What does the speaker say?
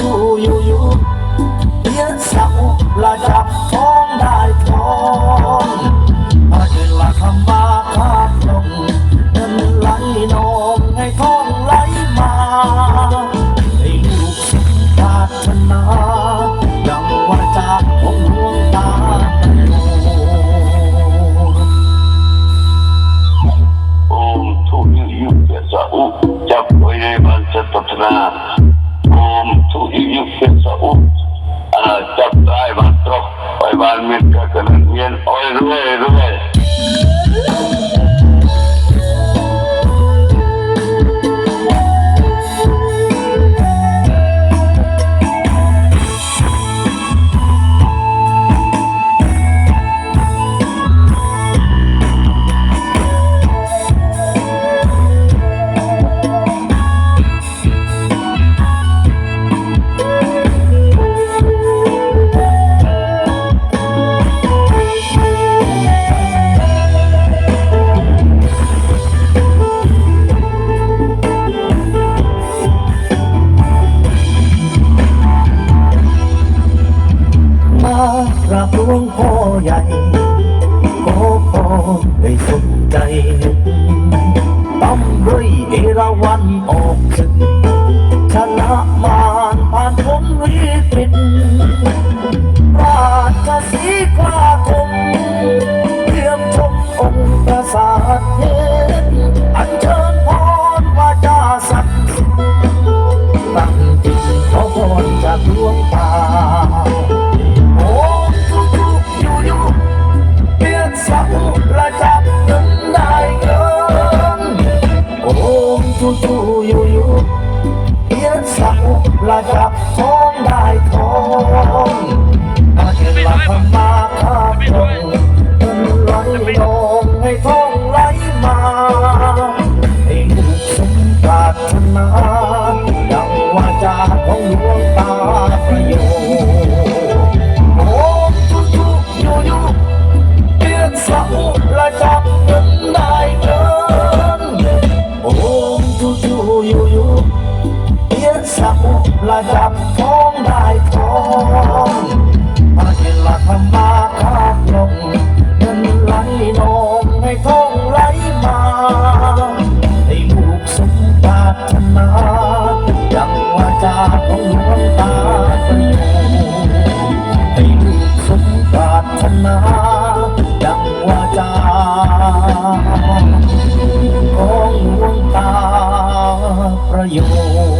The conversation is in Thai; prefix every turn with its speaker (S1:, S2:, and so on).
S1: to you.
S2: อิยุ
S1: ใหญ่ขอพรได้สมใจตั้มด้วยเอราวันออกศึกชนะมารผ่านพ้นวิกฤตราชสีกลาคม อยู่อยู่อยู่เรียกสักระดับท้องได้ท้องอาเห็นละพมาคาบตรงเงินไหลลงให้ท้องไหลมาให้ลูกสมปรารถนา ระดับท้องได้ทองมาเห็นละธรรมาคาบลงเงินไหลนองให้ทองไหลมาให้ลูกสมปรารถนาดังวาจาของหลวงตาเป็นให้ลูกสมปรารถนาดังวาจาของหลวงตาประโยชน์